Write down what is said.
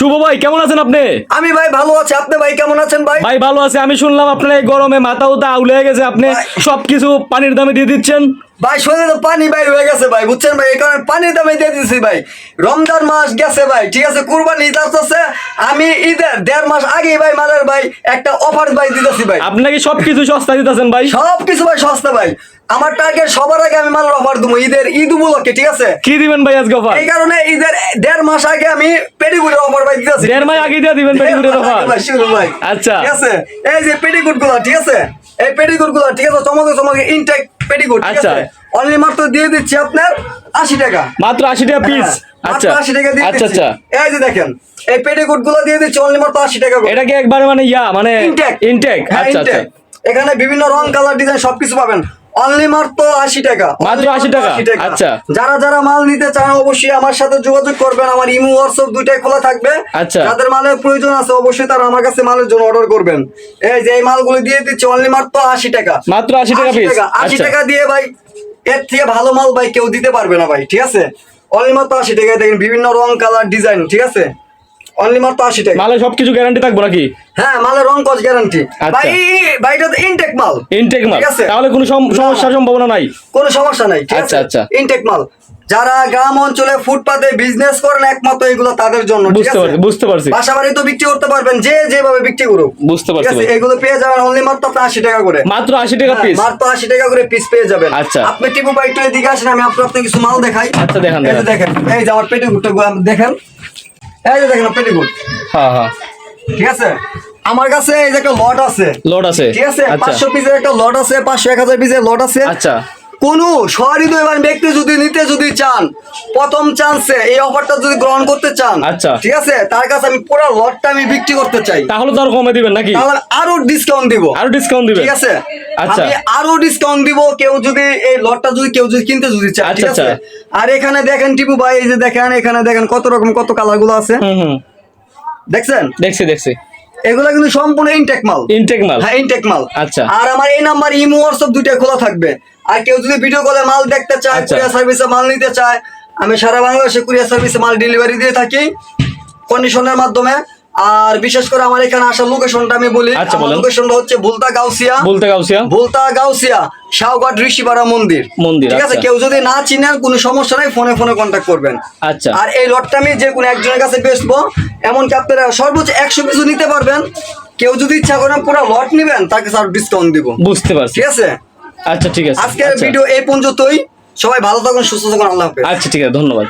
শুভ ভাই কেমন আছেন আপনি? আমি ভাই ভালো আছি। আপনি ভাই কেমন আছেন ভাই? ভাই ভালো আছে। আমি শুনলাম আপনার এই গরমে মাথা উতা আউলে গেছে। আপনি সবকিছু পানির দামে দিয়ে দিচ্ছেন। ভাই শরীরে তো পানি ভাই হয়ে গেছে ভাই বুঝছেন ভাই? এই কারণে পানির দামে দিয়ে দিচ্ছি ভাই। রমজান মাস গেছে ভাই ঠিক আছে? কুরবানি ঈদ আসতেছে আমি ঈদের দেড় মাস আগেই ভাই মালের ভাই একটা অফার ভাই দিতেছি ভাই। আপনি নাকি সবকিছু সস্তা দিতেছেন ভাই? সব কিছু ভাই সস্তা ভাই। আমার টার্গেট সবার আগে আমি মালের অফার দেবো ঈদের ঈদ উপলক্ষে ঠিক আছে? কি দিবেন ভাই আজকে অফার এই কারণে ঈদের দেড় মাস আগে আমি পেডিগুড়ের অফার ভাই দিতেছি। দেড় মাস আগে দিয়ে দিবেন পেটিকুটের অফার ভাই, শুরু ভাই। আচ্ছা। ঠিক আছে? এই যে পেডিকুটগুলো ঠিক আছে? এই পেডিকুটগুলো ঠিক আছে? চমকে চমকে ইনটেক পেডিকুট ঠিক আচ্ছা। অনলি মাত্র দিয়ে দিচ্ছি আপনার আশি টাকা। মাত্র আশি টাকা পিস হ্যাঁ, আচ্ছা। আশি টাকা দিয়ে আচ্ছা আচ্ছা। এই যে দেখেন এই পেটিকোটগুলো দিয়ে দিচ্ছি অনলি মাত্র আশি টাকা এটা কি একবারে মানে ইয়া মানে ইনটেক ইনটেক হ্যাঁ আচ্ছা আচ্ছা। এখানে বিভিন্ন রং কালার ডিজাইন সবকিছু পাবেন। অনলি মাত্র আশি টাকা মাত্র 80 টাকা? আচ্ছা। যারা যারা মাল নিতে চান অবশ্যই আমার সাথে যোগাযোগ করবেন আমার ইমো হোয়াটসঅ্যাপ দুইটাই খোলা থাকবে আচ্ছা। যাদের মালের প্রয়োজন আছে অবশ্যই তারা আমার কাছে মালের জন্য অর্ডার করবেন এই যে এই মালগুলো দিয়ে দিচ্ছি অনলি মাত্র আশি টাকা মাত্র 80 টাকা? আশি আচ্ছা। টাকা দিয়ে ভাই এর থেকে ভালো মাল ভাই কেউ দিতে পারবে না ভাই ঠিক আছে অনলি মাত্র আশি টাকা দেখেন বিভিন্ন রং কালার ডিজাইন ঠিক আছে অনলি মাত্র আশি টাকা। মালে সবকিছু গ্যারান্টি থাকব নাকি? হ্যাঁ মালের রং কস গ্যারান্টি আচ্ছা। ভাই ভাই ইনটেক মাল। ইনটেক মাল। তাহলে কোনো সমস্যার সম্ভাবনা নাই? কোনো সমস্যা নাই আচ্ছা, আচ্ছা। ইনটেক মাল। যারা গ্রাম অঞ্চলে ফুটপাতে বিজনেস করেন একমাত্র এগুলো তাদের জন্য বুঝতে পারছি বুঝতে পারছি। বাসা তো বিক্রি করতে পারবেন যে যেভাবে বিক্রি করুক। বুঝতে পারছি এগুলো পেয়ে যাবেন অনলি মাত্র আপনি আশি টাকা করে। মাত্র আশি টাকা হ্যাঁ, পিস মাত্র আশি টাকা করে পিস পেয়ে যাবেন। আচ্ছা। আপনি টিপু ভাই একটু এদিকে আসেন আমি আপনার আপনাকে কিছু মাল দেখাই। আচ্ছা, দেখান, দেখান। এই যে আমার পেটিকুটটা দেখেন। এই যে দেখেন পেটিকোট হ্যাঁ হ্যাঁ। ঠিক আছে? আমার কাছে এই যে একটা লট আছে। লট আছে? ঠিক আছে? আচ্ছা। পাঁচশো পিসের একটা লট আছে পাঁচশো এক হাজার পিসের লট আছে। আচ্ছা। কোন সহৃদয়বান ব্যক্তি যদি নিতে যদি চান প্রথম চান্সে এই অফারটা যদি গ্রহণ করতে চান আচ্ছা। ঠিক আছে? তার কাছে আমি পুরো লটটা আমি বিক্রি করতে চাই। তাহলে তো আর কমে দিবেন নাকি? তাহলে আরও ডিসকাউন্ট দিব। আরও ডিসকাউন্ট দিবেন? ঠিক আছে? আচ্ছা। আমি আরও ডিসকাউন্ট দিব কেউ যদি এই লটটা যদি কেউ যদি কিনতে যদি চায় আচ্ছা, ঠিক আছে? আচ্ছা। আর এখানে দেখেন টিপু ভাই এই যে দেখেন এখানে দেখেন কত রকম কত কালারগুলো আছে। হুম হুম। দেখছেন? দেখছি দেখছি। এগুলো কিন্তু সম্পূর্ণ ইনটেক মাল। ইনটেক মাল। হ্যাঁ ইনটেক মাল। আচ্ছা। আর আমার এই নাম্বার ইমো হোয়াটসঅ্যাপ দুইটা খোলা থাকবে। আর কেউ যদি ভিডিও কলে মাল দেখতে চায় আচ্ছা। কুরিয়ার সার্ভিসে মাল নিতে চায় আমি সারা বাংলাদেশে কুরিয়ার সার্ভিসে মাল ডেলিভারি দিয়ে থাকি কন্ডিশনের মাধ্যমে। আর বিশেষ করে আমার এখানে আসার লোকেশনটা আমি বলি আচ্ছা। লোকেশনটা হচ্ছে ভুলতা গাউসিয়া। বলতে গাউসিয়া। ভুলতা গাউসিয়া শাহঘাট ঋষিপাড়া মন্দির। মন্দির, ঠিক আছে? আচ্ছা। কেউ যদি না চিনেন কোনো সমস্যা নাই ফোনে ফোনে কন্ট্যাক্ট করবেন। আচ্ছা। আর এই লটটা আমি যে কোনো একজনের কাছে বেচবো এমনকি আপনারা সর্বোচ্চ একশো পিছু নিতে পারবেন। কেউ যদি ইচ্ছা করেন পুরো লট নিবেন তাকে স্যার ডিসকাউন্ট দিব। বুঝতে পারছি। ঠিক আছে? আচ্ছা ঠিক আছে। আজকের আচ্ছা। ভিডিও এই পর্যন্তই। সবাই ভালো থাকুন সুস্থ থাকুন আল্লাহ হাফেজ। আচ্ছা ঠিক আছে ধন্যবাদ।